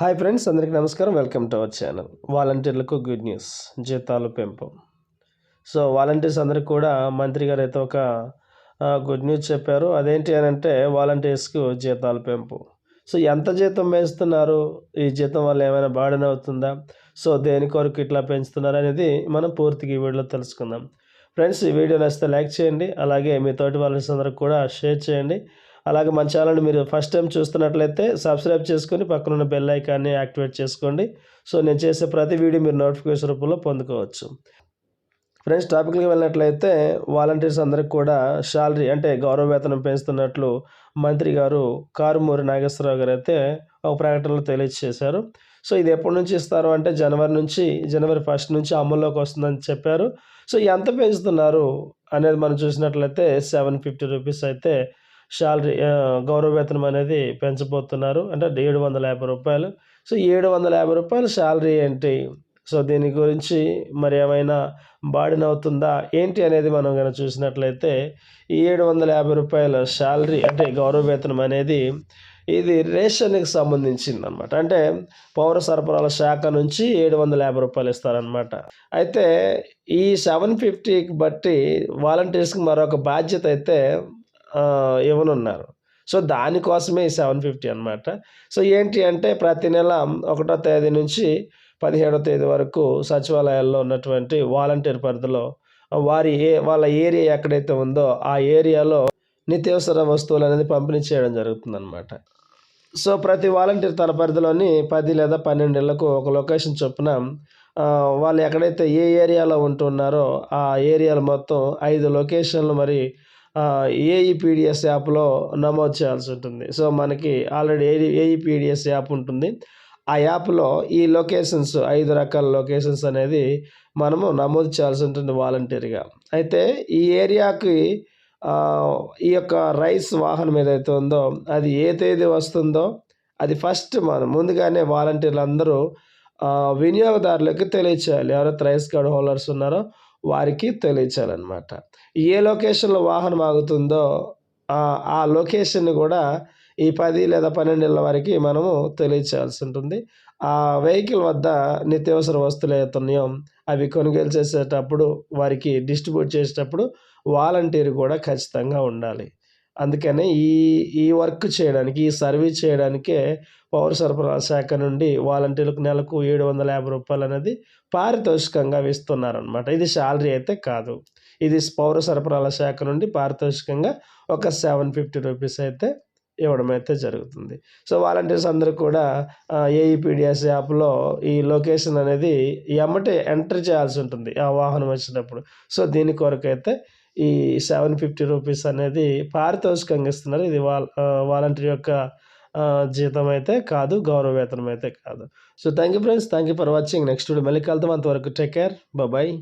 Hi friends అందరికీ నమస్కారం. Welcome to our channel. వాలంటీర్లకు గుడ్ న్యూస్. జీతాలు పెంపు. సో వాలంటీర్స్ అందరికీ కూడా మంత్రి గారు అయితే ఒక గుడ్ న్యూస్ చెప్పారు. అదేంటి అని అంటే వాలంటీర్స్కు జీతాలు పెంపు. సో ఎంత జీతం పెంచుతున్నారు? ఈ జీతం వల్ల ఏమైనా బాడన అవుతుందా? సో దేని కొరకు ఇట్లా పెంచుతున్నారు అనేది మనం పూర్తిగా ఈ వీడియోలో తెలుసుకుందాం. ఫ్రెండ్స్ ఈ వీడియో నచ్చితే లైక్ చేయండి. అలాగే మీ తోటి వాలంటీర్స్ అందరికి కూడా షేర్ చేయండి. అలాగే మన ఛానల్ మీరు ఫస్ట్ టైం చూస్తున్నట్లయితే సబ్స్క్రైబ్ చేసుకొని పక్కనున్న బెల్ ఐకాన్ని యాక్టివేట్ చేసుకోండి. సో నేను చేసే ప్రతి వీడియో మీరు నోటిఫికేషన్ రూపంలో పొందుకోవచ్చు. ఫ్రెండ్స్ టాపిక్కి వెళ్ళినట్లయితే వాలంటీర్స్ అందరికి కూడా శాలరీ అంటే గౌరవ వేతనం పెంచుతున్నట్లు మంత్రి గారు కారుమూరి నాగేశ్వరరావు గారు అయితే ఒక ప్రకటనలో తెలియజేశారు. సో ఇది ఎప్పటి నుంచి ఇస్తారు అంటే జనవరి నుంచి జనవరి ఫస్ట్ నుంచి అమల్లోకి వస్తుందని చెప్పారు. సో ఎంత పెంచుతున్నారు అనేది మనం చూసినట్లయితే సెవెన్ ఫిఫ్టీ రూపీస్ అయితే శాలరీ గౌరవ వేతనం అనేది పెంచబోతున్నారు. అంటే ఏడు వందల యాభై రూపాయలు. సో ఏడు వందల యాభై రూపాయలు శాలరీ ఏంటి? సో దీని గురించి మరి ఏమైనా బాడిన అవుతుందా? ఏంటి అనేది మనం కనుక చూసినట్లయితే ఈ ఏడు వందల యాభై రూపాయల శాలరీ అంటే గౌరవ వేతనం అనేది ఇది రేషన్కి సంబంధించింది అనమాట అంటే పౌర సరఫరాల శాఖ నుంచి ఏడు వందల యాభై రూపాయలు ఇస్తారనమాట. అయితే ఈ సెవెన్ ఫిఫ్టీకి బట్టి వాలంటీర్స్కి మరొక బాధ్యత అయితే ఇవ్వనున్నారు. సో దానికోసమే ఈ సెవెన్ ఫిఫ్టీ అనమాట సో ఏంటి అంటే ప్రతి నెల ఒకటో తేదీ నుంచి పదిహేడో తేదీ వరకు సచివాలయాల్లో ఉన్నటువంటి వాలంటీర్ పరిధిలో వారి ఏ వాళ్ళ ఏరియా ఎక్కడైతే ఉందో ఆ ఏరియాలో నిత్యావసర వస్తువులు అనేది పంపిణీ చేయడం జరుగుతుందన్నమాట. సో ప్రతి వాలంటీర్ తన పరిధిలోని పది లేదా పన్నెండు ఇళ్ళకు ఒక లొకేషన్ చొప్పున వాళ్ళు ఎక్కడైతే ఏ ఏరియాలో ఉంటున్నారో ఆ ఏరియాలో మొత్తం ఐదు లొకేషన్లు మరి ఏఈపీడిఎస్ యాప్లో నమోదు చేయాల్సి ఉంటుంది. సో మనకి ఆల్రెడీ ఏ ఏఈపీడిఎస్ యాప్ ఉంటుంది. ఆ యాప్లో ఈ లొకేషన్స్ ఐదు రకాల లొకేషన్స్ అనేది మనము నమోదు చేయాల్సి ఉంటుంది వాలంటీర్గా. అయితే ఈ ఏరియాకి ఈ యొక్క రైస్ వాహనం ఏదైతే ఉందో అది ఏ తేదీ వస్తుందో అది ఫస్ట్ మనం ముందుగానే వాలంటీర్లు అందరూ వినియోగదారులకు తెలియచేయాలి. ఎవరైతే రైస్ కార్డ్ హోల్డర్స్ ఉన్నారో వారికి తెలియచాలన్నమాట ఏ లొకేషన్లో వాహనం ఆగుతుందో ఆ లొకేషన్ని కూడా ఈ పది లేదా పన్నెండేళ్ళ వారికి మనము తెలియచేయాల్సి ఉంటుంది. ఆ వెహికల్ వద్ద నిత్యావసర వస్తువులు అవుతున్నాయో అవి కొనుగోలు చేసేటప్పుడు వారికి డిస్ట్రిబ్యూట్ చేసేటప్పుడు వాలంటీర్ కూడా ఖచ్చితంగా ఉండాలి. అందుకనే ఈ ఈ వర్క్ చేయడానికి ఈ సర్వీస్ చేయడానికే పౌర సరఫరా శాఖ నుండి వాలంటీర్లకు నెలకు ఏడు వందల యాభై రూపాయలు అనేది పారితోషికంగా వేస్తున్నారనమాట ఇది శాలరీ అయితే కాదు. ఇది పౌర సరఫరాల శాఖ నుండి పారితోషికంగా ఒక సెవెన్ ఫిఫ్టీ రూపీస్ అయితే ఇవ్వడం అయితే జరుగుతుంది. సో వాలంటీర్స్ అందరూ కూడా ఏఈపీడిఎస్ యాప్లో ఈ లొకేషన్ అనేది ఎమ్మటే ఎంటర్ చేయాల్సి ఉంటుంది ఆ వాహనం వచ్చినప్పుడు. సో దీని కొరకు అయితే ఈ సెవెన్ ఫిఫ్టీ రూపీస్ అనేది పారితోషికంగా ఇస్తున్నారు. ఇది వాల్ వాలంటీర్ యొక్క జీతం అయితే కాదు గౌరవ వేతనం అయితే కాదు. So thank you friends. Thank you for watching. Next video మళ్ళీ కలుద్దాం. అంతవరకు టేక్ కేర్. బాయ్.